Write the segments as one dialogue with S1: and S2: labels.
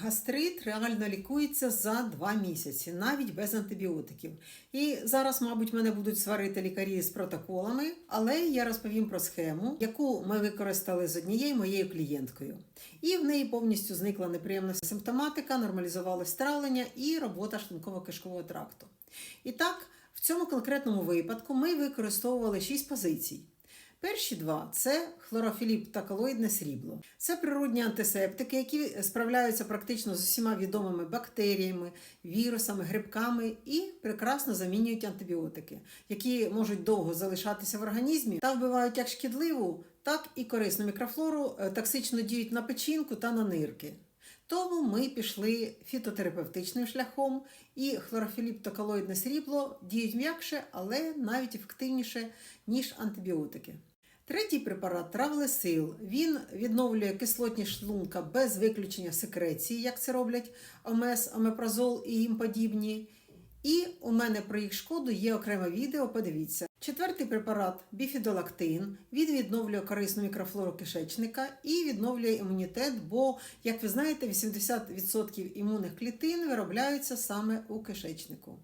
S1: Гастрит реально лікується за два місяці, навіть без антибіотиків. І зараз, мабуть, мене будуть сварити лікарі з протоколами, але я розповім про схему, яку ми використали з однією моєю клієнткою. І в неї повністю зникла неприємна симптоматика, нормалізувалось травлення і робота шлунково-кишкового тракту. І так, в цьому конкретному випадку ми використовували шість позицій. Перші два це хлорофіліп та колоїдне срібло. Це природні антисептики, які справляються практично з усіма відомими бактеріями, вірусами, грибками і прекрасно замінюють антибіотики, які можуть довго залишатися в організмі та вбивають як шкідливу, так і корисну мікрофлору, е, токсично діють на печінку та на нирки. Тому ми пішли фітотерапевтичним шляхом, і хлорофіліп та колоїдне срібло діють м'якше, але навіть ефективніше, ніж антибіотики. Третій препарат травлесил. Він відновлює кислотність шлунка без виключення секреції, як це роблять омес, омепразол і їм подібні. І у мене про їх шкоду є окреме відео, подивіться. Четвертий препарат біфідолактин. Він відновлює корисну мікрофлору кишечника і відновлює імунітет, бо, як ви знаєте, 80% імунних клітин виробляються саме у кишечнику.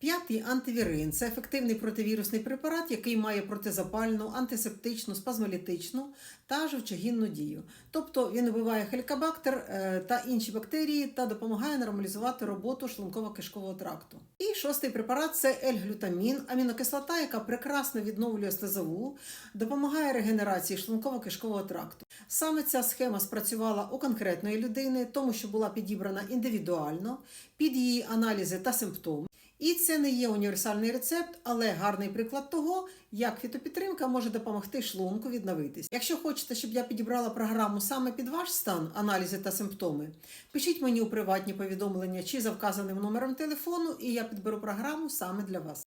S1: П'ятий антивірин це ефективний противірусний препарат, який має протизапальну, антисептичну, спазмолітичну та жовчогінну дію. Тобто він вбиває хелікобактер е, та інші бактерії та допомагає нормалізувати роботу шлунково-кишкового тракту. І шостий препарат це L-глютамін, амінокислота, яка прекрасно відновлює слизову, допомагає регенерації шлунково-кишкового тракту. Саме ця схема спрацювала у конкретної людини, тому що була підібрана індивідуально під її аналізи та симптоми. І це не є універсальний рецепт, але гарний приклад того, як фітопідтримка може допомогти шлунку відновитись. Якщо хочете, щоб я підібрала програму саме під ваш стан, аналізи та симптоми, пишіть мені у приватні повідомлення чи за вказаним номером телефону, і я підберу програму саме для вас.